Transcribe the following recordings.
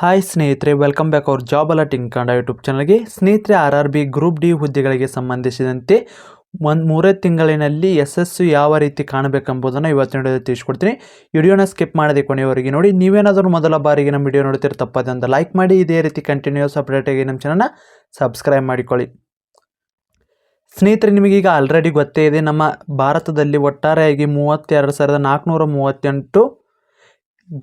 Hi ಸ್ನೇಹಿತರೆ welcome back our job alerting Kannada YouTube ಚಾನಲ್ಗೆ ಸ್ನೇಹಿತರೆ R R B group D ಹುದ್ದೆಗಳಿಗೆ ಸಂಬಂಧಿಸಿದಂತೆ ಒಂದು ಮೂರೇ ತಿಂಗಳಿನಲ್ಲಿ ಯಶಸ್ಸು ಯಾವ ರೀತಿ ಕಾಣಬೇಕೆಂಬುದನ್ನು ಇವತ್ತಿನ ವಿಡಿಯೋದಲ್ಲಿ ತಿಳಿಸ್ಕೊಡ್ತೀನಿ. ವಿಡಿಯೋನ ಸ್ಕಿಪ್ ಮಾಡದೆ ಕೊನೆಯವರೆಗೆ ನೋಡಿ. ನೀವೇನಾದರೂ ಮೊದಲ ಬಾರಿಗೆ ನಮ್ಮ ವಿಡಿಯೋ ನೋಡ್ತೀರ ತಪ್ಪದೆ ಅಂತ ಲೈಕ್ ಮಾಡಿ, ಇದೇ ರೀತಿ ಕಂಟಿನ್ಯೂಸ್ ಅಪ್ಡೇಟಾಗಿ ನಮ್ಮ ಚಾನಲ್ನ ಸಬ್ಸ್ಕ್ರೈಬ್ ಮಾಡಿಕೊಳ್ಳಿ. ಸ್ನೇಹಿತರೆ, ನಿಮಗೀಗ ಆಲ್ರೆಡಿ ಗೊತ್ತೇ ಇದೆ, ನಮ್ಮ ಭಾರತದಲ್ಲಿ ಒಟ್ಟಾರೆಯಾಗಿ ಮೂವತ್ತೆರಡು ಸಾವಿರದ ನಾಲ್ಕುನೂರ ಮೂವತ್ತೆಂಟು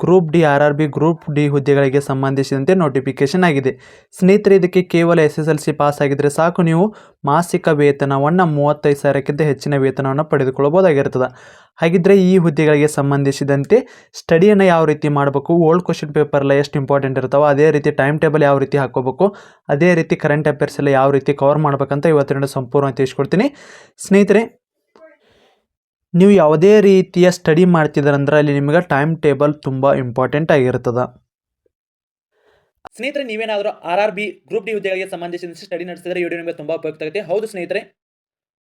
group D, R R B, group D ಹುದ್ದೆಗಳಿಗೆ ಸಂಬಂಧಿಸಿದಂತೆ ನೋಟಿಫಿಕೇಶನ್ ಆಗಿದೆ. ಸ್ನೇಹಿತರೆ, ಇದಕ್ಕೆ ಕೇವಲ S S L C pass ಆಗಿದ್ದರೆ ಸಾಕು. ನೀವು ಮಾಸಿಕ ವೇತನವನ್ನು ಮೂವತ್ತೈದು ಸಾವಿರಕ್ಕಿಂತ ಹೆಚ್ಚಿನ ವೇತನವನ್ನು ಪಡೆದುಕೊಳ್ಳಬಹುದಾಗಿರ್ತದೆ ಹಾಗಿದ್ದರೆ ಈ ಹುದ್ದೆಗಳಿಗೆ ಸಂಬಂಧಿಸಿದಂತೆ ಸ್ಟಡಿಯನ್ನು ಯಾವ ರೀತಿ ಮಾಡಬೇಕು ಓಲ್ಡ್ ಕ್ವಶನ್ ಪೇಪರ್ ಎಲ್ಲ ಎಷ್ಟು ಇಂಪಾರ್ಟೆಂಟ್ ಇರ್ತಾವೆ ಅದೇ ರೀತಿ ಟೈಮ್ ಟೇಬಲ್ ಯಾವ ರೀತಿ ಹಾಕೋಬೇಕು ಅದೇ ರೀತಿ ಕರೆಂಟ್ ಅಫೇರ್ಸ್ ಎಲ್ಲ ಯಾವ ರೀತಿ ಕವರ್ ಮಾಡಬೇಕಂತ ಇವತ್ತಿನ ಸಂಪೂರ್ಣ ತಿಳಿಸ್ಕೊಡ್ತೀನಿ. ಸ್ನೇಹಿತರೆ ನೀವು ಯಾವುದೇ ರೀತಿಯ ಸ್ಟಡಿ ಮಾಡ್ತಿದ್ದೀರಂದ್ರೆ ಅಲ್ಲಿ ನಿಮಗೆ ಟೈಮ್ ಟೇಬಲ್ ತುಂಬ ಇಂಪಾರ್ಟೆಂಟ್ ಆಗಿರ್ತದೆ. ಸ್ನೇಹಿತರೆ, ನೀವೇನಾದರೂ R R B group D ಹುದ್ದೆಗಳಿಗೆ ಸಂಬಂಧಿಸಿದಂತೆ ಸ್ಟಡಿ ನಡೆಸಿದರೆ ವಿಡಿಯೋ ನಿಮಗೆ ತುಂಬ ಉಪಯುಕ್ತ ಆಗುತ್ತೆ. ಹೌದು ಸ್ನೇಹಿತರೆ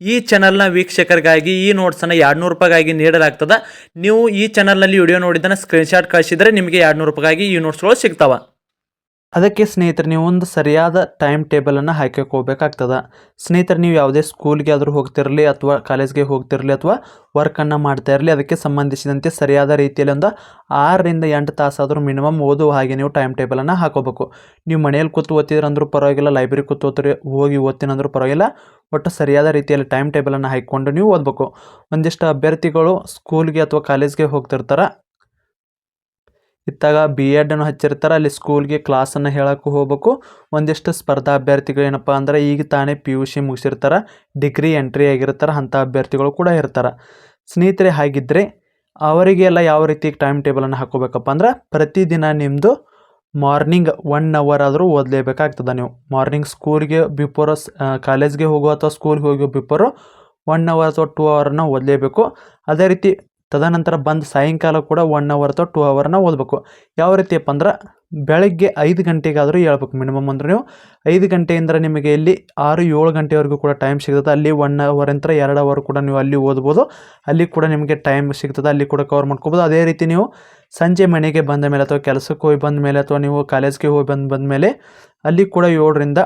ಈ ಚಾನಲ್ನ ವೀಕ್ಷಕರಿಗಾಗಿ ಈ ನೋಟ್ಸನ್ನು ಎರಡು ನೂರು ರೂಪಾಯಿಗಾಗಿ ನೀಡಲಾಗ್ತದೆ. ನೀವು ಈ ಚಾನಲ್ನಲ್ಲಿ ವಿಡಿಯೋ ನೋಡಿದ್ದನ್ನು ಸ್ಕ್ರೀನ್ಶಾಟ್ ಕಳಿಸಿದರೆ ನಿಮಗೆ ಎರಡು ನೂರು ರೂಪಾಯಿಗಾಗಿ ಈ ನೋಟ್ಸ್ಗಳು ಸಿಗ್ತಾವೆ. ಅದಕ್ಕೆ ಸ್ನೇಹಿತರೆ, ನೀವು ಒಂದು ಸರಿಯಾದ ಟೈಮ್ ಟೇಬಲನ್ನು ಹಾಕಿಕೋಬೇಕಾಗ್ತದೆ ಸ್ನೇಹಿತರೆ, ನೀವು ಯಾವುದೇ ಸ್ಕೂಲ್ಗೆ ಆದರೂ ಹೋಗ್ತಿರಲಿ ಅಥವಾ ಕಾಲೇಜ್ಗೆ ಹೋಗ್ತಿರಲಿ ಅಥವಾ ವರ್ಕನ್ನು ಮಾಡ್ತಾ ಇರಲಿ, ಅದಕ್ಕೆ ಸಂಬಂಧಿಸಿದಂತೆ ಸರಿಯಾದ ರೀತಿಯಲ್ಲಿ ಒಂದು ಆರರಿಂದ ಎಂಟು ತಾಸಾದರೂ ಮಿನಿಮಮ್ ಓದುವ ಹಾಗೆ ನೀವು ಟೈಮ್ ಟೇಬಲನ್ನು ಹಾಕೋಬೇಕು. ನೀವು ಮನೆಯಲ್ಲಿ ಕೂತು ಓದ್ತಿದ್ರಂದ್ರೂ ಪರವಾಗಿಲ್ಲ ಲೈಬ್ರರಿ ಕೂತು ಓದ್ತಿರಿ, ಹೋಗಿ ಓದ್ತೀನಂದ್ರೂ ಪರವಾಗಿಲ್ಲ, ಒಟ್ಟು ಸರಿಯಾದ ರೀತಿಯಲ್ಲಿ ಟೈಮ್ ಟೇಬಲನ್ನು ಹಾಕಿಕೊಂಡು ನೀವು ಓದಬೇಕು. ಒಂದಿಷ್ಟು ಅಭ್ಯರ್ಥಿಗಳು ಸ್ಕೂಲ್ಗೆ ಅಥವಾ ಕಾಲೇಜ್ಗೆ ಹೋಗ್ತಿರ್ತಾರೆ ಇತ್ತಾಗ ಬಿ ಎಡನ್ನು ಹಚ್ಚಿರ್ತಾರೆ, ಅಲ್ಲಿ ಸ್ಕೂಲ್ಗೆ ಕ್ಲಾಸನ್ನು ಹೇಳೋಕ್ಕೂ ಹೋಗ್ಬೇಕು. ಒಂದಿಷ್ಟು ಸ್ಪರ್ಧಾ ಅಭ್ಯರ್ಥಿಗಳು ಏನಪ್ಪ ಅಂದ್ರೆ ಈಗ ತಾನೇ ಪಿ ಯು ಸಿ ಮುಗಿಸಿರ್ತಾರೆ ಡಿಗ್ರಿ ಎಂಟ್ರಿ ಆಗಿರ್ತಾರೆ, ಅಂಥ ಅಭ್ಯರ್ಥಿಗಳು ಕೂಡ ಇರ್ತಾರೆ. ಸ್ನೇಹಿತರೆ ಹಾಗಿದ್ದರೆ ಅವರಿಗೆಲ್ಲ ಯಾವ ರೀತಿ ಟೈಮ್ ಟೇಬಲನ್ನು ಹಾಕೋಬೇಕಪ್ಪ ಅಂದ್ರೆ ಪ್ರತಿದಿನ ನಿಮ್ಮದು ಮಾರ್ನಿಂಗ್ ಒನ್ ಅವರ್ ಆದರೂ ಓದಲೇಬೇಕಾಗ್ತದೆ ನೀವು. ಮಾರ್ನಿಂಗ್ ಸ್ಕೂಲ್ಗೆ ಬಿಫೋರ್ ಕಾಲೇಜ್ಗೆ ಹೋಗೋ ಅಥವಾ ಸ್ಕೂಲ್ಗೆ ಹೋಗೋ ಬಿಫೋರು ಒನ್ ಅವರ್ ಅಥವಾ ಟೂ ಅವರನ್ನು ಓದಲೇಬೇಕು. ಅದೇ ರೀತಿ ತದನಂತರ ಬಂದು ಸಾಯಂಕಾಲ ಕೂಡ ಒನ್ ಅವರ್ ಅಥವಾ ಟೂ ಅವರ್ನ ಓದಬೇಕು. ಯಾವ ರೀತಿಯಪ್ಪ ಅಂದ್ರೆ ಬೆಳಗ್ಗೆ ಐದು ಗಂಟೆಗಾದರೂ ಹೇಳ್ಬೇಕು ಮಿನಿಮಮ್ ಅಂದ್ರೆ ನೀವು. ಐದು ಗಂಟೆಯಿಂದ ನಿಮಗೆ ಇಲ್ಲಿ ಆರು, ಏಳು ಗಂಟೆವರೆಗೂ ಕೂಡ ಟೈಮ್ ಸಿಗ್ತದೆ. ಅಲ್ಲಿ ಒನ್ ಅವರ್ ಅಂತ ಎರಡು ಅವರ್ ಕೂಡ ನೀವು ಅಲ್ಲಿ ಓದ್ಬೋದು. ಅಲ್ಲಿ ಕೂಡ ನಿಮಗೆ ಟೈಮ್ ಸಿಗ್ತದೆ. ಅಲ್ಲಿ ಕೂಡ ಕವರ್ ಮಾಡ್ಕೋಬೋದು. ಅದೇ ರೀತಿ ನೀವು ಸಂಜೆ ಮನೆಗೆ ಬಂದ ಮೇಲೆ ಅಥವಾ ಕೆಲಸಕ್ಕೆ ಹೋಗಿ ಬಂದ ಮೇಲೆ ಅಥವಾ ನೀವು ಕಾಲೇಜ್ಗೆ ಹೋಗಿ ಬಂದು ಬಂದ ಮೇಲೆ ಅಲ್ಲಿ ಕೂಡ ಏಳರಿಂದ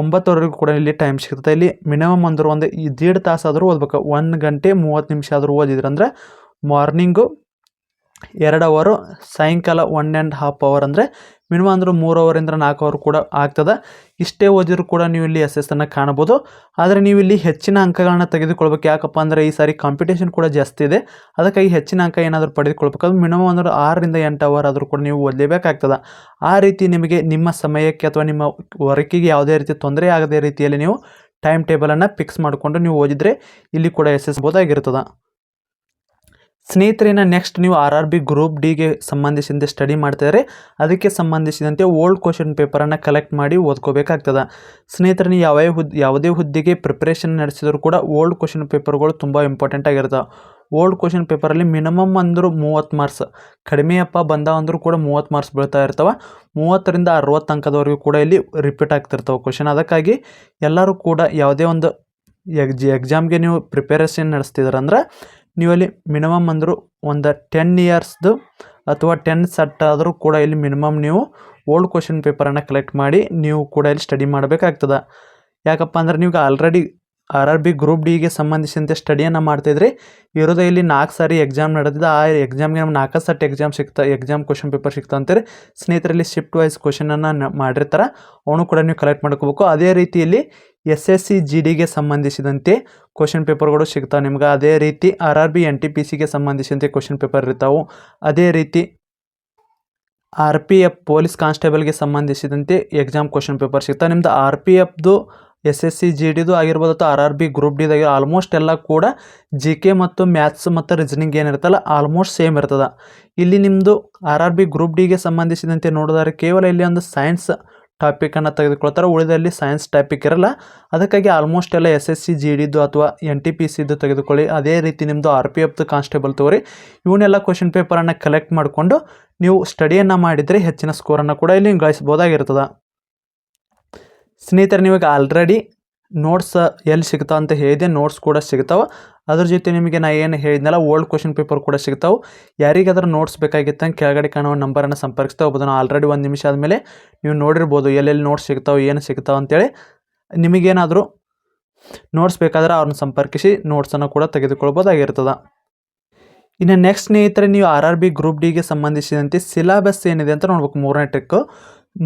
ಒಂಬತ್ತುವರೆಗೂ ಕೂಡ ಇಲ್ಲಿ ಟೈಮ್ ಸಿಗ್ತದೆ. ಇಲ್ಲಿ ಮಿನಿಮಮ್ ಅಂದ್ರೆ ಒಂದು ದೀಡ್ ತಾಸಾದರೂ ಓದ್ಬೇಕು. ಒಂದು ಗಂಟೆ ಮೂವತ್ತು ನಿಮಿಷ ಆದರೂ ಓದಿದ್ರಂದ್ರೆ ಮಾರ್ನಿಂಗು ಎರಡು ಅವರು ಸಾಯಂಕಾಲ ಒನ್ ಆ್ಯಂಡ್ ಹಾಫ್ ಅವರ್ ಅಂದರೆ ಮಿನಿಮಮ್ ಅಂದ್ರೆ ಮೂರು ಅವರಿಂದ ನಾಲ್ಕು ಅವರ್ ಕೂಡ ಆಗ್ತದೆ. ಇಷ್ಟೇ ಓದಿದ್ರು ಕೂಡ ನೀವು ಇಲ್ಲಿ ಯಶಸ್ಸನ್ನು ಕಾಣ್ಬೋದು. ಆದರೆ ನೀವು ಇಲ್ಲಿ ಹೆಚ್ಚಿನ ಅಂಕಗಳನ್ನ ತೆಗೆದುಕೊಳ್ಬೇಕು. ಯಾಕಪ್ಪ ಅಂದರೆ ಈ ಸಾರಿ ಕಾಂಪಿಟೇಷನ್ ಕೂಡ ಜಾಸ್ತಿ ಇದೆ. ಅದಕ್ಕಾಗಿ ಹೆಚ್ಚಿನ ಅಂಕ ಏನಾದರೂ ಪಡೆದುಕೊಳ್ಬೇಕಾದ್ರೆ ಮಿನಿಮಮ್ ಅಂದ್ರೆ ಆರರಿಂದ ಎಂಟು ಅವರ್ ಆದರೂ ಕೂಡ ನೀವು ಓದಲೇಬೇಕಾಗ್ತದೆ. ಆ ರೀತಿ ನಿಮಗೆ ನಿಮ್ಮ ಸಮಯಕ್ಕೆ ಅಥವಾ ನಿಮ್ಮ ವರ್ಕಿಗೆ ಯಾವುದೇ ರೀತಿ ತೊಂದರೆ ಆಗದೇ ರೀತಿಯಲ್ಲಿ ನೀವು ಟೈಮ್ ಟೇಬಲನ್ನು ಫಿಕ್ಸ್ ಮಾಡಿಕೊಂಡು ನೀವು ಓದಿದರೆ ಇಲ್ಲಿ ಕೂಡ ಯಶಸ್ಬೋದಾಗಿರ್ತದೆ ಸ್ನೇಹಿತರೇನ ನೆಕ್ಸ್ಟ್ ನೀವು ಆರ್ ಆರ್ ಬಿ ಗ್ರೂಪ್ ಡಿಗೆ ಸಂಬಂಧಿಸಿದಂತೆ ಸ್ಟಡಿ ಮಾಡ್ತಿದ್ದಾರೆ ಅದಕ್ಕೆ ಸಂಬಂಧಿಸಿದಂತೆ ಓಲ್ಡ್ ಕ್ವಶನ್ ಪೇಪರನ್ನು ಕಲೆಕ್ಟ್ ಮಾಡಿ ಓದ್ಕೋಬೇಕಾಗ್ತದೆ. ಸ್ನೇಹಿತರೆ ಹುದ್ದೆ ಯಾವುದೇ ಹುದ್ದೆಗೆ ಪ್ರಿಪ್ರೇಷನ್ ನಡೆಸಿದ್ರು ಕೂಡ ಓಲ್ಡ್ ಕ್ವಶನ್ ಪೇಪರ್ಗಳು ತುಂಬ ಇಂಪಾರ್ಟೆಂಟ್ ಆಗಿರ್ತವೆ. ಓಲ್ಡ್ ಕ್ವಶನ್ ಪೇಪರಲ್ಲಿ ಮಿನಿಮಮ್ ಅಂದರೂ ಮೂವತ್ತು ಮಾರ್ಕ್ಸ್ ಕಡಿಮೆಯಪ್ಪ ಬಂದಾವ ಅಂದರೂ ಕೂಡ ಮೂವತ್ತು ಮಾರ್ಕ್ಸ್ ಬೀಳ್ತಾ ಇರ್ತವೆ. ಮೂವತ್ತರಿಂದ ಅರವತ್ತು ಅಂಕದವರೆಗೂ ಕೂಡ ಇಲ್ಲಿ ರಿಪೀಟ್ ಆಗ್ತಿರ್ತವೆ ಕ್ವಶನ್ ಅದಕ್ಕಾಗಿ ಎಲ್ಲರೂ ಕೂಡ ಯಾವುದೇ ಒಂದು ಎಗ್ಜ್ ಎಕ್ಸಾಮ್ಗೆ ನೀವು ಪ್ರಿಪೇರೇಷನ್ ನಡೆಸ್ತಿದ್ರೆ ಅಂದ್ರೆ ನೀವು ಅಲ್ಲಿ ಮಿನಿಮಮ್ ಅಂದರೂ ಒಂದು ಟೆನ್ ಇಯರ್ಸ್ದು ಅಥವಾ ಟೆನ್ ಸೆಟ್ ಆದರೂ ಕೂಡ ಇಲ್ಲಿ ಮಿನಿಮಮ್ ನೀವು ಓಲ್ಡ್ ಕ್ವಶನ್ ಪೇಪರನ್ನು ಕಲೆಕ್ಟ್ ಮಾಡಿ ನೀವು ಕೂಡ ಇಲ್ಲಿ ಸ್ಟಡಿ ಮಾಡಬೇಕಾಗ್ತದೆ. ಯಾಕಪ್ಪ ಅಂದ್ರೆ ನೀವು already R R B group ಡಿಗೆ ಸಂಬಂಧಿಸಿದಂತೆ ಸ್ಟಡಿಯನ್ನು ಮಾಡ್ತಿದ್ರಿ ಇರೋದು ಇಲ್ಲಿ ನಾಲ್ಕು ಸಾರಿ ಎಕ್ಸಾಮ್ ನಡೆದಿದೆ, ಆ ಎಕ್ಸಾಮ್ಗೆ ನಮ್ಗೆ ನಾಲ್ಕು ಸಟ್ ಎಕ್ಸಾಮ್ ಸಿಗ್ತಾ ಎಕ್ಸಾಮ್ ಕ್ವಶನ್ ಪೇಪರ್ ಸಿಗ್ತಾ ಅಂತಾರೆ, ಸ್ನೇಹಿತರಲ್ಲಿ ಶಿಫ್ಟ್ ವೈಸ್ ಕ್ವಶನನ್ನು ಮಾಡಿರ್ತಾರೆ, ಅವನು ಕೂಡ ನೀವು ಕಲೆಕ್ಟ್ ಮಾಡ್ಕೋಬೇಕು. ಅದೇ ರೀತಿಯಲ್ಲಿ ಎಸ್ ಎಸ್ ಸಿ ಜಿ ಡಿಗೆ ಸಂಬಂಧಿಸಿದಂತೆ ಕ್ವಶನ್ ಪೇಪರ್ಗಳು ಸಿಗ್ತಾವೆ. ನಿಮ್ಗೆ ಅದೇ ರೀತಿ R R B, N T P ಸಿಗೆ ಸಂಬಂಧಿಸಿದಂತೆ ಕ್ವಶನ್ ಪೇಪರ್ ಇರ್ತಾವೆ. ಅದೇ ರೀತಿ ಆರ್ ಪಿ ಎಫ್ ಪೊಲೀಸ್ ಕಾನ್ಸ್ಟೇಬಲ್ಗೆ ಸಂಬಂಧಿಸಿದಂತೆ ಎಕ್ಸಾಮ್ ಕ್ವಶನ್ ಪೇಪರ್ ಸಿಗ್ತಾವೆ. ನಿಮ್ದು ಆರ್ ಪಿ ಎಫ್ದು, ಎಸ್ ಎಸ್ ಸಿ ಜಿ ಡಿದು ಆಗಿರ್ಬೋದು ಅಥವಾ ಆರ್ ಆರ್ ಬಿ ಗ್ರೂಪ್ ಡಿದಾಗ ಆಲ್ಮೋಸ್ಟ್ ಎಲ್ಲ ಕೂಡ ಜಿ ಕೆ ಮತ್ತು ಮ್ಯಾಥ್ಸ್ ಮತ್ತು ರೀಸನಿಂಗ್ ಏನಿರ್ತಲ್ಲ ಆಲ್ಮೋಸ್ಟ್ ಸೇಮ್ ಇರ್ತದೆ. ಇಲ್ಲಿ ನಿಮ್ಮದು ಆರ್ ಆರ್ ಬಿ ಗ್ರೂಪ್ ಡಿಗೆ ಸಂಬಂಧಿಸಿದಂತೆ ನೋಡಿದರೆ ಕೇವಲ ಇಲ್ಲಿ ಒಂದು ಸೈನ್ಸ್ ಟಾಪಿಕನ್ನು ತೆಗೆದುಕೊಳ್ತಾರೆ. ಉಳಿದಲ್ಲಿ ಸೈನ್ಸ್ ಟಾಪಿಕ್ ಇರಲ್ಲ. ಅದಕ್ಕಾಗಿ ಆಲ್ಮೋಸ್ಟ್ ಎಲ್ಲ ಎಸ್ ಎಸ್ ಸಿ ಜಿ ಡಿದು ಅಥವಾ ಎನ್ ಟಿ ಪಿ ಸಿದು ತೆಗೆದುಕೊಳ್ಳಿ. ಅದೇ ರೀತಿ ನಿಮ್ಮದು ಆರ್ ಪಿ ಎಫ್ದು ಕಾನ್ಸ್ಟೇಬಲ್ ತಗೋರಿ. ಇವನ್ನೆಲ್ಲ ಕ್ವಶನ್ ಪೇಪರನ್ನು ಕಲೆಕ್ಟ್ ಮಾಡಿಕೊಂಡು ನೀವು ಸ್ಟಡಿಯನ್ನು ಮಾಡಿದರೆ ಹೆಚ್ಚಿನ ಸ್ಕೋರನ್ನು ಕೂಡ ಇಲ್ಲಿ ಗಳಿಸ್ಬೋದಾಗಿರ್ತದೆ ಸ್ನೇಹಿತರೆ, ನಿಮಗೆ ಆಲ್ರೆಡಿ ನೋಟ್ಸ್ ಎಲ್ಲಿ ಸಿಗ್ತಾವ ಅಂತ ಹೇಳಿದೆ ನೋಟ್ಸ್ ಕೂಡ ಸಿಗ್ತಾವೆ. ಅದ್ರ ಜೊತೆ ನಿಮಗೆ ನಾ ಏನು ಹೇಳಿದ್ನಲ್ಲ ಓಲ್ಡ್ ಕ್ವಶನ್ ಪೇಪರ್ ಕೂಡ ಸಿಗ್ತಾವೆ. ಯಾರಿಗಾದ್ರೂ ನೋಟ್ಸ್ ಬೇಕಾಗಿತ್ತು ಕೆಳಗಡೆ ಕಾಣುವ ನಂಬರನ್ನು ಸಂಪರ್ಕಿಸ್ತಾ ಹೋಗ್ಬೋದು ಆಲ್ರೆಡಿ ಒಂದು ನಿಮಿಷ ಆದಮೇಲೆ ನೀವು ನೋಡಿರ್ಬೋದು ಎಲ್ಲೆಲ್ಲಿ ನೋಟ್ಸ್ ಸಿಗ್ತಾವೆ, ಏನು ಸಿಗ್ತಾವೆ ಅಂತೇಳಿ. ನಿಮಗೇನಾದರೂ ನೋಟ್ಸ್ ಬೇಕಾದ್ರೆ ಅವ್ರನ್ನ ಸಂಪರ್ಕಿಸಿ ನೋಟ್ಸನ್ನು ಕೂಡ ತೆಗೆದುಕೊಳ್ಬೋದಾಗಿರ್ತದೆ. ಇನ್ನು ನೆಕ್ಸ್ಟ್ ಸ್ನೇಹಿತರೆ, ನೀವು ಆರ್ ಆರ್ ಬಿ ಗ್ರೂಪ್ ಡಿಗೆ ಸಂಬಂಧಿಸಿದಂತೆ ಸಿಲಾಬಸ್ ಏನಿದೆ ಅಂತ ನೋಡ್ಬೇಕು ಮೂರನೇ ಟ್ರಿಕ್ಕು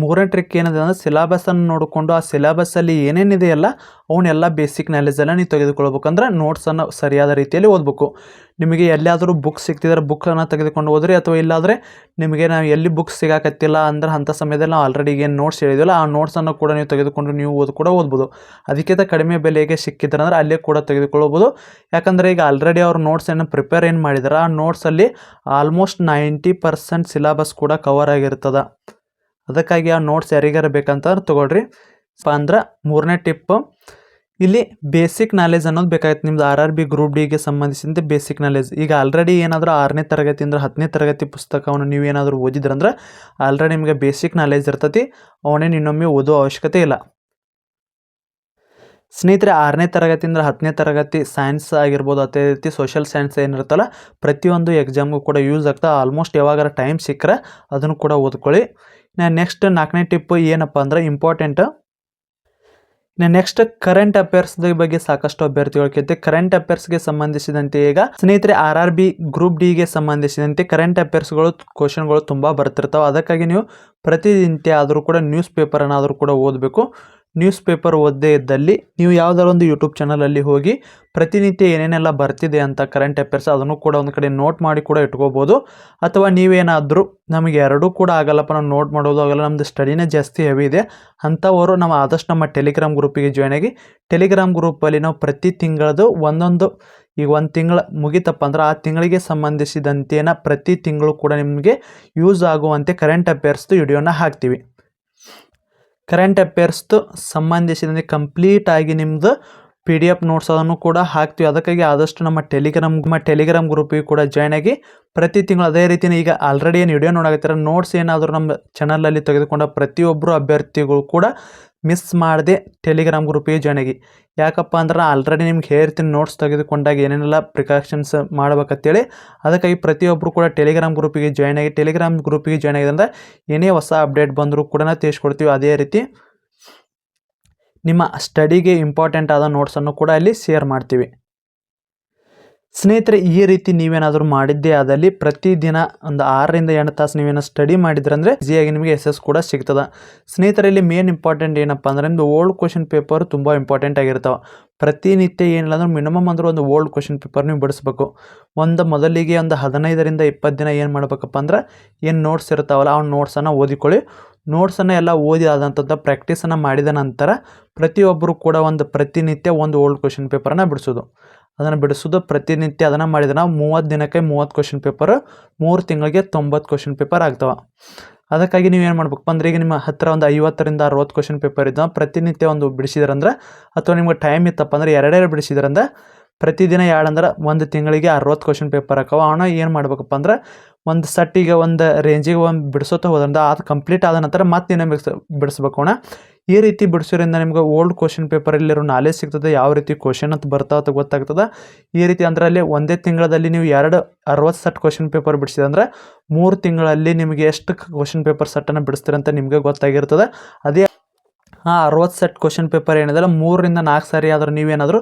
ಮೂರನೇ ಟ್ರಿಕ್ ಏನಿದೆ ಅಂದರೆ ಸಿಲಾಬಸನ್ನು ನೋಡಿಕೊಂಡು ಆ ಸಿಲಾಬಸ್ಸಲ್ಲಿ ಏನೇನಿದೆಯಲ್ಲ ಅವನ್ನೆಲ್ಲ ಬೇಸಿಕ್ ನಾಲೆಜೆಲ್ಲ ನೀವು ತೆಗೆದುಕೊಳ್ಬೇಕಂದ್ರೆ ನೋಟ್ಸನ್ನು ಸರಿಯಾದ ರೀತಿಯಲ್ಲಿ ಓದಬೇಕು. ನಿಮಗೆ ಎಲ್ಲಾದರೂ ಬುಕ್ ಸಿಗ್ತಿದ್ರೆ ಬುಕ್ಕನ್ನು ತೆಗೆದುಕೊಂಡು ಹೋದ್ರಿ ಅಥವಾ ಇಲ್ಲಾದರೆ ನಿಮಗೆ ನಾವು ಎಲ್ಲಿ ಬುಕ್ಸ್ ಸಿಗಾಕತ್ತಿಲ್ಲ ಅಂದ್ರೆ ಅಂಥ ಸಮಯದಲ್ಲಿ ನಾವು ಆಲ್ರೆಡಿ ಏನು ನೋಟ್ಸ್ ಹೇಳಿದ್ವಲ್ಲ, ಆ ನೋಟ್ಸನ್ನು ಕೂಡ ನೀವು ತೆಗೆದುಕೊಂಡು ನೀವು ಓದು ಕೂಡ ಓದ್ಬೋದು. ಅದಕ್ಕಿಂತ ಕಡಿಮೆ ಬೆಲೆಗೆ ಸಿಕ್ಕಿದ್ರೆ ಅಂದರೆ ಅಲ್ಲೇ ಕೂಡ ತೆಗೆದುಕೊಳ್ಬೋದು. ಯಾಕಂದರೆ ಈಗ ಆಲ್ರೆಡಿ ಅವ್ರ ನೋಟ್ಸ್ ಏನು ಪ್ರಿಪೇರ್ ಏನು ಮಾಡಿದಾರೆ, ಆ ನೋಟ್ಸಲ್ಲಿ ಆಲ್ಮೋಸ್ಟ್ ನೈಂಟಿ ಪರ್ಸೆಂಟ್ ಸಿಲಾಬಸ್ ಕೂಡ ಕವರ್ ಆಗಿರ್ತದೆ. ಅದಕ್ಕಾಗಿ ಆ ನೋಟ್ಸ್ ಯಾರಿಗಾರ ಬೇಕಂತಂದ್ರೆ ತೊಗೊಳ್ರಿ. ಅಂದ್ರೆ ಮೂರನೇ ಟಿಪ್ ಇಲ್ಲಿ ಬೇಸಿಕ್ ನಾಲೆಜ್ ಅನ್ನೋದು ಬೇಕಾಗಿತ್ತು ನಿಮ್ದು ಆರ್ ಆರ್ ಬಿ ಗ್ರೂಪ್ ಡಿಗೆ ಸಂಬಂಧಿಸಿದಂತೆ ಬೇಸಿಕ್ ನಾಲೆಜ್ ಈಗ ಆಲ್ರೆಡಿ ಏನಾದರೂ ಆರನೇ ತರಗತಿ ಅಂದ್ರೆ ಹತ್ತನೇ ತರಗತಿ ಪುಸ್ತಕವನ್ನು ನೀವು ಏನಾದರೂ ಓದಿದ್ರಂದ್ರೆ ಆಲ್ರೆಡಿ ನಿಮಗೆ ಬೇಸಿಕ್ ನಾಲೆಜ್ ಇರ್ತತಿ. ಅವನೇ ಇನ್ನೊಮ್ಮೆ ಓದೋ ಅವಶ್ಯಕತೆ ಇಲ್ಲ. ಸ್ನೇಹಿತರೆ, ಆರನೇ ತರಗತಿ ಅಂದ್ರೆ ಹತ್ತನೇ ತರಗತಿ ಸೈನ್ಸ್ ಆಗಿರ್ಬೋದು, ಅದೇ ರೀತಿ ಸೋಷಿಯಲ್ ಸೈನ್ಸ್ ಏನಿರುತ್ತಲ್ಲ, ಪ್ರತಿಯೊಂದು ಎಕ್ಸಾಮ್ಗೂ ಕೂಡ ಯೂಸ್ ಆಗ್ತಾ ಆಲ್ಮೋಸ್ಟ್ ಯಾವಾಗಾರ ಟೈಮ್ ಸಿಕ್ಕರೆ ಅದನ್ನು ಕೂಡ ಓದ್ಕೊಳ್ಳಿ. ನಾನು ನೆಕ್ಸ್ಟ್ ನಾಲ್ಕನೇ ಟಿಪ್ಪು ಏನಪ್ಪ ಅಂದ್ರೆ ಇಂಪಾರ್ಟೆಂಟ್ ಇನ್ನು ನೆಕ್ಸ್ಟ್ ಕರೆಂಟ್ ಅಫೇರ್ಸ್ ಬಗ್ಗೆ ಸಾಕಷ್ಟು ಅಭ್ಯರ್ಥಿಗಳು ಕೇಳ್ತೆ ಕರೆಂಟ್ ಅಫೇರ್ಸ್ಗೆ ಸಂಬಂಧಿಸಿದಂತೆ ಈಗ ಸ್ನೇಹಿತರೆ ಆರ್ ಆರ್ ಬಿ ಗ್ರೂಪ್ ಡಿಗೆ ಸಂಬಂಧಿಸಿದಂತೆ ಕರೆಂಟ್ ಅಫೇರ್ಸ್ಗಳು ಕ್ವಶನ್ಗಳು ತುಂಬ ಬರ್ತಿರ್ತಾವೆ. ಅದಕ್ಕಾಗಿ ನೀವು ಪ್ರತಿನಿತ್ಯ ಆದರೂ ಕೂಡ ನ್ಯೂಸ್ ಪೇಪರನ್ನಾದರೂ ಕೂಡ ಓದಬೇಕು. ನ್ಯೂಸ್ ಪೇಪರ್ ಓದದೇ ಇದ್ದಲ್ಲಿ ನೀವು ಯಾವುದಾದ್ರು ಒಂದು ಯೂಟ್ಯೂಬ್ ಚಾನಲಲ್ಲಿ ಹೋಗಿ ಪ್ರತಿನಿತ್ಯ ಏನೇನೆಲ್ಲ ಬರ್ತಿದೆ ಅಂತ ಕರೆಂಟ್ ಅಫೇರ್ಸ್ ಅದನ್ನು ಕೂಡ ಒಂದು ಕಡೆ ನೋಟ್ ಮಾಡಿ ಕೂಡ ಇಟ್ಕೋಬೋದು. ಅಥವಾ ನೀವೇನಾದರೂ ನಮಗೆ ಎರಡೂ ಕೂಡ ಆಗಲ್ಲಪ್ಪ ನಾವು ನೋಟ್ ಮಾಡೋದು ಆಗಲ್ಲ ನಮ್ಮದು ಸ್ಟಡಿನೇ ಜಾಸ್ತಿ ಹೆವಿ ಇದೆ. ಅಂಥವರು ನಾವು ಆದಷ್ಟು ನಮ್ಮ ಟೆಲಿಗ್ರಾಮ್ ಗ್ರೂಪಿಗೆ ಜಾಯ್ನ್ ಆಗಿ ಟೆಲಿಗ್ರಾಮ್ ಗ್ರೂಪಲ್ಲಿ ನಾವು ಪ್ರತಿ ತಿಂಗಳದು ಒಂದೊಂದು, ಈಗ ಒಂದು ತಿಂಗಳು ಮುಗಿತಪ್ಪ ಅಂದ್ರೆ ಆ ತಿಂಗಳಿಗೆ ಸಂಬಂಧಿಸಿದಂತೆನ ಪ್ರತಿ ತಿಂಗಳು ಕೂಡ ನಿಮಗೆ ಯೂಸ್ ಆಗುವಂತೆ ಕರೆಂಟ್ ಅಫೇರ್ಸ್ದು ವಿಡಿಯೋನ ಹಾಕ್ತೀವಿ. ಕರೆಂಟ್ ಅಫೇರ್ಸ್ದು ಸಂಬಂಧಿಸಿದಂತೆ ಕಂಪ್ಲೀಟ್ ಆಗಿ ನಿಮ್ಮದು ಪಿ ಡಿ ಎಫ್ ನೋಟ್ಸ್ ಅದನ್ನು ಕೂಡ ಹಾಕ್ತೀವಿ. ಅದಕ್ಕಾಗಿ ಆದಷ್ಟು ನಮ್ಮ ಟೆಲಿಗ್ರಾಮ್ ನಮ್ಮ ಟೆಲಿಗ್ರಾಮ್ ಗ್ರೂಪಿಗೆ ಕೂಡ ಜಾಯ್ನ್ ಆಗಿ ಪ್ರತಿ ತಿಂಗಳು ಅದೇ ರೀತಿಯೇ ಈಗ ಆಲ್ರೆಡಿ ಏನು ವಿಡಿಯೋ ನೋಡಾಕತ್ತೀರ ನೋಟ್ಸ್ ಏನಾದರೂ ನಮ್ಮ ಚಾನಲಲ್ಲಿ ತೆಗೆದುಕೊಂಡ ಪ್ರತಿಯೊಬ್ಬರು ಅಭ್ಯರ್ಥಿಗಳು ಕೂಡ ಮಿಸ್ ಮಾಡದೆ ಟೆಲಿಗ್ರಾಮ್ ಗ್ರೂಪಿಗೆ ಜಾಯ್ನ್ ಆಗಿ. ಯಾಕಪ್ಪ ಅಂದ್ರೆ ಆಲ್ರೆಡಿ ನಿಮ್ಗೆ ಹೇಳ್ತೀನಿ ನೋಟ್ಸ್ ತೆಗೆದುಕೊಂಡಾಗ ಏನೇನೆಲ್ಲ ಪ್ರಿಕಾಷನ್ಸ್ ಮಾಡ್ಬೇಕಂತೇಳಿ. ಅದಕ್ಕಾಗಿ ಪ್ರತಿಯೊಬ್ಬರು ಕೂಡ ಟೆಲಿಗ್ರಾಮ್ ಗ್ರೂಪಿಗೆ ಜಾಯ್ನ್ ಆಗಿ ಟೆಲಿಗ್ರಾಮ್ ಗ್ರೂಪಿಗೆ ಜಾಯ್ನ್ ಆಗಿದೆ ಅಂದ್ರೆ ಏನೇ ಹೊಸ ಅಪ್ಡೇಟ್ ಬಂದರೂ ಕೂಡ ತಿಳಿಸ್ಕೊಡ್ತೀವಿ. ಅದೇ ರೀತಿ ನಿಮ್ಮ ಸ್ಟಡಿಗೆ ಇಂಪಾರ್ಟೆಂಟ್ ಆದ ನೋಟ್ಸನ್ನು ಕೂಡ ಇಲ್ಲಿ ಶೇರ್ ಮಾಡ್ತೀವಿ. ಸ್ನೇಹಿತರೆ, ಈ ರೀತಿ ನೀವೇನಾದರೂ ಮಾಡಿದ್ದೇ ಆದಲ್ಲಿ ಪ್ರತಿದಿನ ಒಂದು ಆರರಿಂದ ಎಂಟು ತಾಸು ನೀವೇನೋ ಸ್ಟಡಿ ಮಾಡಿದ್ರೆ ಅಂದರೆ ಈಸಿಯಾಗಿ ನಿಮಗೆ ಎಸ್ ಎಸ್ ಕೂಡ ಸಿಗ್ತದೆ. ಸ್ನೇಹಿತರೆ, ಇಲ್ಲಿ ಮೇನ್ ಇಂಪಾರ್ಟೆಂಟ್ ಏನಪ್ಪ ಅಂದರೆ ನಿಮ್ಮದು ಓಲ್ಡ್ ಕ್ವಶನ್ ಪೇಪರ್ ತುಂಬ ಇಂಪಾರ್ಟೆಂಟ್ ಆಗಿರ್ತಾವೆ. ಪ್ರತಿನಿತ್ಯ ಏನಿಲ್ಲ ಅಂದ್ರೆ ಮಿನಿಮಮ್ ಅಂದ್ರೆ ಒಂದು ಓಲ್ಡ್ ಕ್ವಶನ್ ಪೇಪರ್ ನೀವು ಬಿಡಿಸ್ಬೇಕು. ಒಂದು ಮೊದಲಿಗೆ ಒಂದು ಹದಿನೈದರಿಂದ ಇಪ್ಪತ್ತು ದಿನ ಏನು ಮಾಡ್ಬೇಕಪ್ಪ ಅಂದ್ರೆ ಏನು ನೋಟ್ಸ್ ಇರ್ತಾವಲ್ಲ, ಆ ನೋಟ್ಸನ್ನು ಓದಿಕೊಳ್ಳಿ. ನೋಟ್ಸನ್ನು ಎಲ್ಲ ಓದಿ ಆದಂಥದ್ದು ಪ್ರ್ಯಾಕ್ಟೀಸನ್ನು ಮಾಡಿದ ನಂತರ ಪ್ರತಿಯೊಬ್ಬರು ಕೂಡ ಒಂದು ಪ್ರತಿನಿತ್ಯ ಒಂದು ಓಲ್ಡ್ ಕ್ವಶನ್ ಪೇಪರನ್ನು ಬಿಡಿಸೋದು. ಅದನ್ನು ಬಿಡಿಸೋದು ಪ್ರತಿನಿತ್ಯ ಅದನ್ನು ಮಾಡಿದ್ರೆ ನಾವು ಮೂವತ್ತು ದಿನಕ್ಕೆ ಮೂವತ್ತು ಕ್ವಶನ್ ಪೇಪರ್ ಮೂರು ತಿಂಗಳಿಗೆ ತೊಂಬತ್ತು ಕ್ವಶನ್ ಪೇಪರ್ ಆಗ್ತವೆ. ಅದಕ್ಕಾಗಿ ನೀವು ಏನು ಮಾಡ್ಬೇಕು? ಅಂದ್ರೆ ಈಗ ನಿಮ್ಮ ಹತ್ತಿರ ಒಂದು ಐವತ್ತರಿಂದ ಅರವತ್ತು ಕ್ವಶನ್ ಪೇಪರ್ ಇದ್ದಾವೆ ಪ್ರತಿನಿತ್ಯ ಒಂದು ಬಿಡಿಸಿದ್ರಂದ್ರೆ ಅಥವಾ ನಿಮ್ಗೆ ಟೈಮ್ ಇತ್ತಪ್ಪ ಅಂದ್ರೆ ಎರಡೆರಡು ಬಿಡಿಸಿದ್ರಂದ್ರೆ ಪ್ರತಿದಿನ ಎರಡಂದ್ರೆ ಒಂದು ತಿಂಗಳಿಗೆ ಅರವತ್ತು ಕ್ವಶನ್ ಪೇಪರ್ ಹಾಕವ. ಅವನ ಏನು ಮಾಡ್ಬೇಕಪ್ಪ ಅಂದ್ರೆ ಒಂದು ಸಟ್ಟಿಗೆ ಒಂದು ರೇಂಜಿಗೆ ಒಂದು ಬಿಡಿಸೋತ ಹೋದ್ರಿಂದ ಅದು ಕಂಪ್ಲೀಟ್ ಆದ ನಂತರ ಮತ್ತೆ ಇನ್ನೂ ಬಿಡಿಸ್, ಬಿಡಿಸ್ಬೇಕು ಅಣ್ಣ. ಈ ರೀತಿ ಬಿಡಿಸೋದ್ರಿಂದ ನಿಮ್ಗೆ ಓಲ್ಡ್ ಕ್ವಶನ್ ಪೇಪರಲ್ಲಿರೋ ನಾಲೆಜ್ ಸಿಗ್ತದೆ, ಯಾವ ರೀತಿ ಕ್ವಶನ್ ಅಂತ ಬರ್ತಾವ ಅಂತ ಗೊತ್ತಾಗ್ತದೆ. ಈ ರೀತಿ ಅಲ್ಲಿ ಒಂದೇ ತಿಂಗಳಲ್ಲಿ ನೀವು ಎರಡು ಅರವತ್ತು ಸೆಟ್ ಕ್ವಶನ್ ಪೇಪರ್ ಬಿಡಿಸಿದಂದ್ರೆ ಮೂರು ತಿಂಗಳಲ್ಲಿ ನಿಮಗೆ ಎಷ್ಟು ಕ್ವಶನ್ ಪೇಪರ್ ಸೆಟ್ಟನ್ನು ಬಿಡಿಸ್ತೀರಂತ ನಿಮಗೆ ಗೊತ್ತಾಗಿರ್ತದೆ. ಅದೇ ಆ ಅರವತ್ತು ಸೆಟ್ ಕ್ವಶನ್ ಪೇಪರ್ ಏನಿದೆಲ್ಲ ಮೂರರಿಂದ ನಾಲ್ಕು ಸಾರಿ ಆದರೂ ನೀವೇನಾದರೂ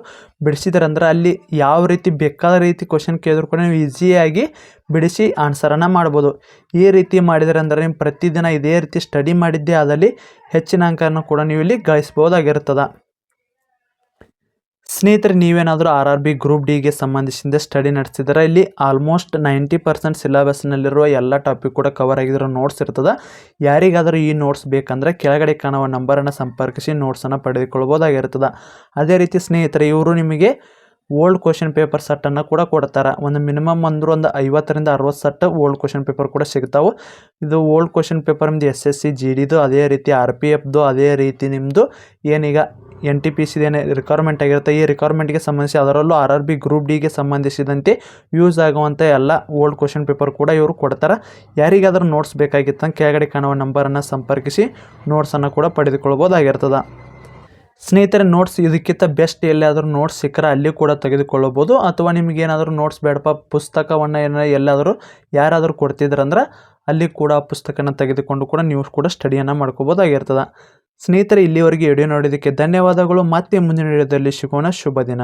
ಬಿಡಿಸಿದಾರಂದ್ರೆ ಅಲ್ಲಿ ಯಾವ ರೀತಿ ಬೇಕಾದ ರೀತಿ ಕ್ವಶನ್ ಕೇಳಿದ್ರು ಕೂಡ ನೀವು ಈಸಿಯಾಗಿ ಬಿಡಿಸಿ ಆನ್ಸರನ್ನು ಮಾಡ್ಬೋದು. ಈ ರೀತಿ ಮಾಡಿದರೆ ಅಂದರೆ ನೀವು ಪ್ರತಿದಿನ ಇದೇ ರೀತಿ ಸ್ಟಡಿ ಮಾಡಿದ್ದೇ ಆದಲ್ಲಿ ಹೆಚ್ಚಿನ ಅಂಕವನ್ನು ಕೂಡ ನೀವು ಇಲ್ಲಿ ಗಳಿಸ್ಬೋದಾಗಿರ್ತದೆ. ಸ್ನೇಹಿತರೆ, ನೀವೇನಾದರೂ ಆರ್ ಆರ್ ಬಿ ಗ್ರೂಪ್ ಡಿಗೆ ಸಂಬಂಧಿಸಿದ ಸ್ಟಡಿ ನಡೆಸಿದರೆ ಇಲ್ಲಿ ಆಲ್ಮೋಸ್ಟ್ ನೈಂಟಿ ಪರ್ಸೆಂಟ್ ಸಿಲೆಬಸ್ನಲ್ಲಿರುವ ಎಲ್ಲ ಟಾಪಿಕ್ ಕೂಡ ಕವರ್ ಆಗಿರೋ ನೋಟ್ಸ್ ಇರ್ತದೆ. ಯಾರಿಗಾದರೂ ಈ ನೋಟ್ಸ್ ಬೇಕಂದರೆ ಕೆಳಗಡೆ ಕಾಣುವ ನಂಬರನ್ನು ಸಂಪರ್ಕಿಸಿ ನೋಟ್ಸನ್ನು ಪಡೆದುಕೊಳ್ಬೋದಾಗಿರ್ತದೆ. ಅದೇ ರೀತಿ ಸ್ನೇಹಿತರೆ, ಇವರು ನಿಮಗೆ ಓಲ್ಡ್ ಕ್ವಶನ್ ಪೇಪರ್ ಸೆಟ್ಟನ್ನು ಕೂಡ ಕೊಡ್ತಾರೆ. ಒಂದು ಮಿನಿಮಮ್ ಅಂದ್ರೆ ಒಂದು ಐವತ್ತರಿಂದ ಅರವತ್ತು ಸೆಟ್ ಓಲ್ಡ್ ಕ್ವಶನ್ ಪೇಪರ್ ಕೂಡ ಸಿಗ್ತಾವೆ. ಇದು ಓಲ್ಡ್ ಕ್ವಶನ್ ಪೇಪರ್ ನಿಮ್ದು ಎಸ್ ಎಸ್ ಸಿ, ಜಿ ಡಿದು ಅದೇ ರೀತಿ ಆರ್ ಪಿ ಎಫ್ದು ಅದೇ ರೀತಿ ನಿಮ್ಮದು ಏನೀಗ ಎನ್ ಟಿ ಪಿ ಸಿ ಏನೇ ರಿಕ್ವೈರ್ಮೆಂಟ್ ಆಗಿರುತ್ತೆ, ಈ ರಿಕ್ವೈರ್ಮೆಂಟ್ಗೆ ಸಂಬಂಧಿಸಿ ಅದರಲ್ಲೂ ಆರ್ ಆರ್ ಬಿ ಗ್ರೂಪ್ ಡಿಗೆ ಸಂಬಂಧಿಸಿದಂತೆ ಯೂಸ್ ಆಗುವಂಥ ಎಲ್ಲ ಓಲ್ಡ್ ಕ್ವಶನ್ ಪೇಪರ್ ಕೂಡ ಇವರು ಕೊಡ್ತಾರೆ. ಯಾರಿಗಾದರೂ ನೋಟ್ಸ್ ಬೇಕಾಗಿತ್ತು ಕೆಳಗಡೆ ಕಾಣುವ ನಂಬರನ್ನು ಸಂಪರ್ಕಿಸಿ ನೋಟ್ಸನ್ನು ಕೂಡ ಪಡೆದುಕೊಳ್ಬೋದಾಗಿರ್ತದೆ. ಸ್ನೇಹಿತರೆ ನೋಟ್ಸ್ ಇದಕ್ಕಿಂತ ಬೆಸ್ಟ್ ಎಲ್ಲಿಯಾದರೂ ನೋಟ್ಸ್ ಸಿಕ್ಕರೆ ಅಲ್ಲಿ ಕೂಡ ತೆಗೆದುಕೊಳ್ಳಬೋದು ಅಥವಾ ನಿಮ್ಗೆ ಏನಾದರೂ ನೋಟ್ಸ್ ಬೇಡಪ್ಪ, ಪುಸ್ತಕವನ್ನು ಏನಾರ ಎಲ್ಲಾದರೂ ಯಾರಾದರೂ ಕೊಡ್ತಿದ್ರಂದ್ರೆ ಅಲ್ಲಿ ಕೂಡ ಪುಸ್ತಕನ ತೆಗೆದುಕೊಂಡು ಕೂಡ ನೀವು ಕೂಡ ಸ್ಟಡಿಯನ್ನು ಮಾಡ್ಕೋಬೋದಾಗಿರ್ತದೆ ಸ್ನೇಹಿತರೆ, ಇಲ್ಲಿವರೆಗೆ ವಿಡಿಯೋ ನೋಡಿದ್ದಕ್ಕೆ ಧನ್ಯವಾದಗಳು. ಮತ್ತೆ ಮುಂದಿನ ವಿಡಿಯೋದಲ್ಲಿ ಸಿಗೋಣ. ಶುಭ ದಿನ.